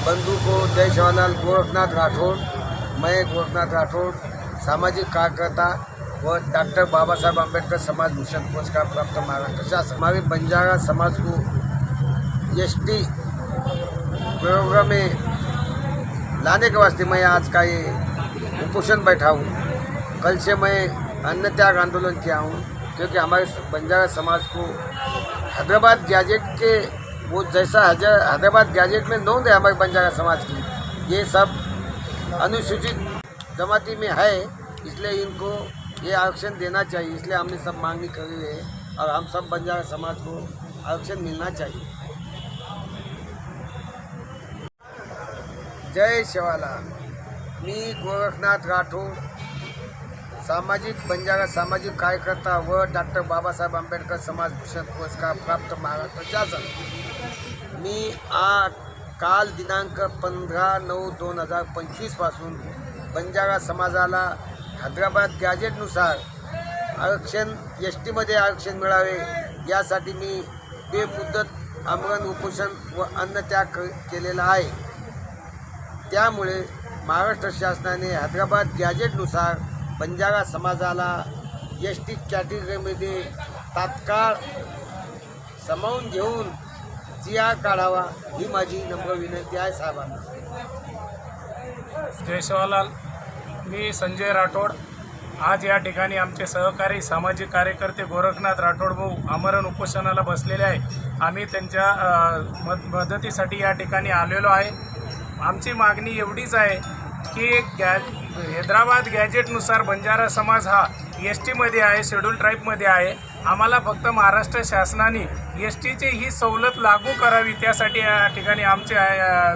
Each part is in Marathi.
बंधु को जय जवाहरलाल, गोरखनाथ राठौड़ मैं गोरखनाथ राठौड़ सामाजिक कार्यकर्ता व डॉक्टर बाबा साहब अंबेडकर समाज भूषण पुरस्कार प्राप्त महाराष्ट्र शासन हमारे बंजारा समाज को एस टी प्रोग्राम में लाने के वास्ते मैं आज का ये उपोषण बैठा हूँ। कल से मैं अन्न त्याग आंदोलन किया हूँ, क्योंकि हमारे बंजारा समाज को हैदराबाद गैजेट के वो जैसा हैदराबाद गैजेट में नोंद है हमारे बंजारा समाज की, ये सब अनुसूचित जमाती में है, इसलिए इनको ये आरक्षण देना चाहिए, इसलिए हमने सब मांगनी करी है और हम सब बंजारा समाज को आरक्षण मिलना चाहिए। जय शिवाला मी गोरखनाथ राठोड सामाजिक बंजारा सामाजिक कार्यकर्ता व डॉक्टर बाबासाहेब आंबेडकर समाज भूषण पुरस्कार प्राप्त महाराष्ट्र शासन. मी आ काल दिनांक पंधरा नऊ दोन हजार पंचवीसपासून बंजारा समाजाला हैदराबाद गॅजेटनुसार आरक्षण एस टीमध्ये आरक्षण मिळावे यासाठी मी बेमुदत आमरण उपोषण व अन्नत्याग केलेला आहे. त्यामुळे महाराष्ट्र शासनाने हैदराबाद गॅजेटनुसार बंजारा समाजाला एस टी कॅटेगरीमध्ये तात्काळ सामावून घेऊन जी आर काढावा ही माझी नम्र विनंती आहे साहेबांना. जय शिवालाल मी संजय राठोड. आज या ठिकाणी आमचे सहकारी सामाजिक कार्यकर्ते गोरखनाथ राठोड भाऊ आमरण उपोषणाला बसलेले आहे. आम्ही त्यांच्या मद मदतीसाठी या ठिकाणी आलेलो आहे. आमची मागणी एवढीच आहे की गॅ हैदराबाद गॅजेटनुसार बंजारा समाज हा एस टीमध्ये आहे शेड्यूल ट्राईबमध्ये आहे. आम्हाला फक्त महाराष्ट्र शासनाने एस टीची ही सवलत लागू करावी त्यासाठी या ठिकाणी आमचे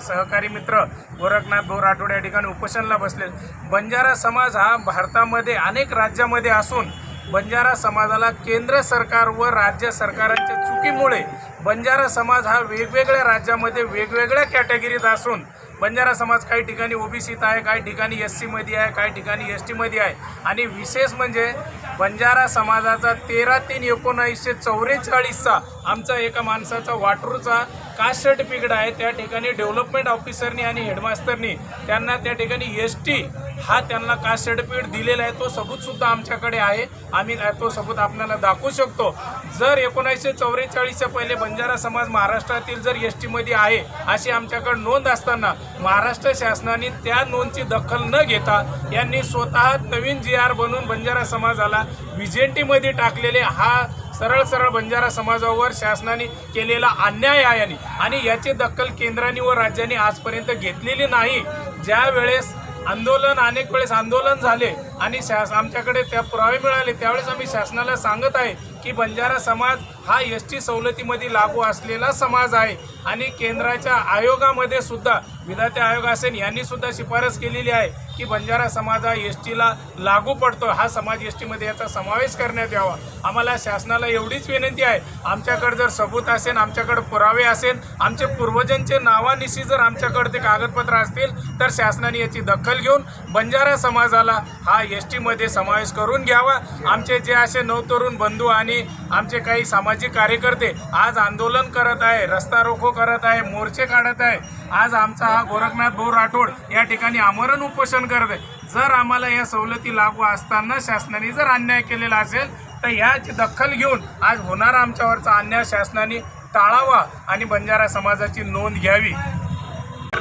सहकारी मित्र गोरखनाथ भाऊ राठोड या ठिकाणी उपोषणला बसले बंजारा समाज हा भारतामध्ये अनेक राज्यामध्ये असून बंजारा समाजाला केंद्र सरकार व राज्य सरकारांच्या चुकीमुळे बंजारा समाज हा वेगवेगळ्या राज्यामध्ये वेगवेगळ्या कॅटेगरीत असून बंजारा समाज काही ठिकाणी ओबीसीत आहे काही ठिकाणी एस सीमध्ये आहे काही ठिकाणी एस टीमध्ये आहे. आणि विशेष म्हणजे बंजारा समाजाचा तेरा तीन एकोणावीसशे चौवेचाळीसचा आमचा एका माणसाचा वाटरूचा कास्ट सर्टिफिकेट आहे. त्या ठिकाणी डेव्हलपमेंट ऑफिसरनी आणि हेडमास्तरनी त्यांना त्या ठिकाणी एस टी हा त्यांना कास्ट सर्टिफिकेट दिलेला आहे तो सबूतसुद्धा आमच्याकडे आहे. आम्ही तो सबूत आपल्याला दाखवू शकतो. जर एकोणीसशे चौवेचाळीसच्या पहिले बंजारा समाज महाराष्ट्रातील जर एस टीमध्ये आहे अशी आमच्याकडे नोंद असताना महाराष्ट्र शासनाने त्या नोंदची दखल न घेता यांनी स्वतः नवीन जी आर बनवून बंजारा समाजाला व्हिजेंटीमध्ये टाकलेले हा सरळ सरळ बंजारा समाजावर शासनाने केलेला अन्याय आहे आणि याची दखल केंद्राने व राज्याने आजपर्यंत घेतलेली नाही. ज्या वेळेस आंदोलन अनेक वेळेस आंदोलन झाले. आणि शास आमच्याकडे त्या पुरावे मिळाले त्यावेळेस आम्ही शासनाला सांगत आहे की बंजारा समाज हा एस टी सवलतीमध्ये लागू असलेला समाज आहे. आणि केंद्राच्या आयोगामध्ये सुद्धा विधाते आयोग असेल यांनी सुद्धा शिफारस केलेली आहे की बंजारा समाज हा एस टीला लागू पडतो हा समाज एस टीमध्ये याचा समावेश करण्यात यावा. आम्हाला शासनाला एवढीच विनंती आहे. आमच्याकडे जर सबूत असेल आमच्याकडे पुरावे असेल आमचे पूर्वजांचे नावानिशी जर आमच्याकडे ते कागदपत्र असतील तर शासनाने याची दखल घेऊन बंजारा समाजाला हा एस टीमध्ये समावेश करून घ्यावा. आमचे जे असे नवतरुण बंधू आणि आमचे काही सामाजिक कार्यकर्ते आज आंदोलन करत आहे रस्ता रोको करत आहे मोर्चे काढत आहे. आज आमचा हा गोरखनाथ भाऊ राठोड या ठिकाणी आमरण उपोषण करत आहे. जर आम्हाला या सवलती लागू असताना शासनाने जर अन्याय केलेला असेल तर याची दखल घेऊन आज होणारा आमच्यावरचा अन्याय शासनाने टाळावा आणि बंजारा समाजाची नोंद घ्यावी.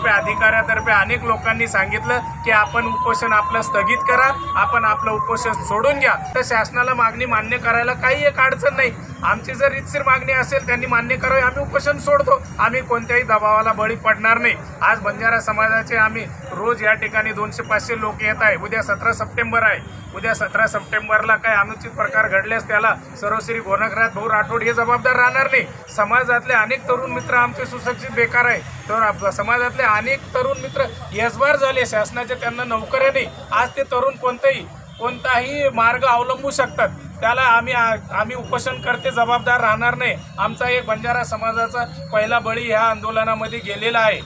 तर्फे अधिकाऱ्यातर्फे अनेक लोकांनी सांगितलं की आपण उपोषण आपलं स्थगित करा आपण आपलं उपोषण सोडून घ्या. तर शासनाला मागणी मान्य करायला काही एक अडचण नाही. आमची जर रितसीर मागणी असेल त्यांनी मान्य करावी. आम्ही उपोषण सोडतो. आम्ही कोणत्याही दबावाला बळी पडणार नाही. आज बंजारा समाजाचे आम्ही रोज या ठिकाणी दोनशे पाचशे लोक येत आहे. उद्या सतरा सप्टेंबर आहे. उद्या सतरा सप्टेंबरला काही अनुचित प्रकार घडल्यास त्याला सर्वश्री गोनकराज भाऊ राठोड हे जबाबदार राहणार नाही. समाजातले अनेक तरुण मित्र आमचे सुशिक्षित बेकार आहे. तर समाजातले अनेक तरुण मित्र यशभार झाले. शासनाचे त्यांना नोकऱ्या नाही. आज ते तरुण कोणतंही कोणताही मार्ग अवलंबू शकतात. त्याला आम्ही आम्ही उपोषण करते जबाबदार राहणार नाही. आमचा एक बंजारा समाजाचा पहिला बळी ह्या आंदोलनामध्ये गेलेला आहे.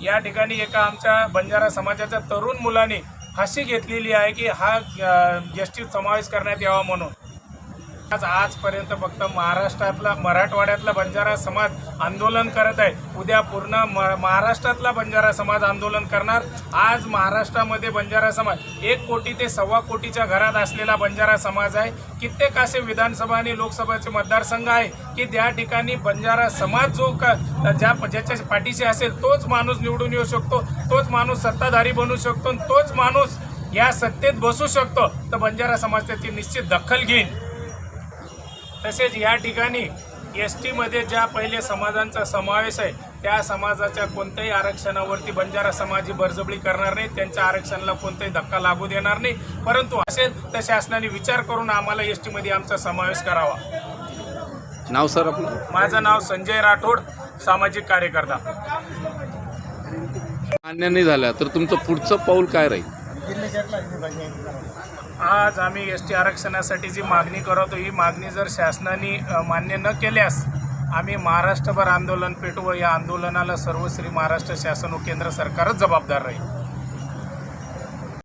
या ठिकाणी एका आमच्या बंजारा समाजाच्या तरुण मुलाने फाशी घेतलेली आहे की हा यष्टीत समावेश करण्यात यावा म्हणून. आज आजपर्यंत फक्त महाराष्ट्रातला मराठवाड्यातला बंजारा समाज आंदोलन करत आहे. उद्या पूर्ण म- महाराष्ट्रातला बंजारा समाज आंदोलन करणार. आज महाराष्ट्रामध्ये बंजारा समाज एक कोटी ते सव्वा कोटीच्या घरात असलेला बंजारा समाज आहे. कित्येक असे विधानसभा आणि लोकसभाचे मतदारसंघ आहे की त्या ठिकाणी बंजारा समाज जो का ज्या ज्याच्या पाठीशी असेल तोच माणूस निवडून येऊ शकतो तोच माणूस सत्ताधारी बनू शकतो आणि तोच माणूस या सत्तेत बसू शकतो. तर बंजारा समाज त्याची निश्चित दखल घेईन. तसेच या ठिकाणी एस टीमध्ये ज्या पहिले समाजांचा समावेश आहे त्या समाजाच्या कोणत्याही आरक्षणावरती बंजारा समाज ही बळजबरी करणार नाही त्यांच्या आरक्षणाला कोणताही धक्का लागू देणार नाही. परंतु असेल तर शासनाने विचार करून आम्हाला एस टीमध्ये आमचा समावेश करावा. नाव सर आपलं? माझं नाव संजय राठोड सामाजिक कार्यकर्ता. मान्य नाही झाला तर तुमचं पुढचं पाऊल काय राहील? आज आम्ही एस टी आरक्षणासाठी जी मागणी करतो ही मागणी जर शासनाने मान्य न केल्यास आम्ही महाराष्ट्रभर आंदोलन पेटवू. व या आंदोलनाला सर्वश्री महाराष्ट्र शासन व केंद्र सरकारच जबाबदार राहील.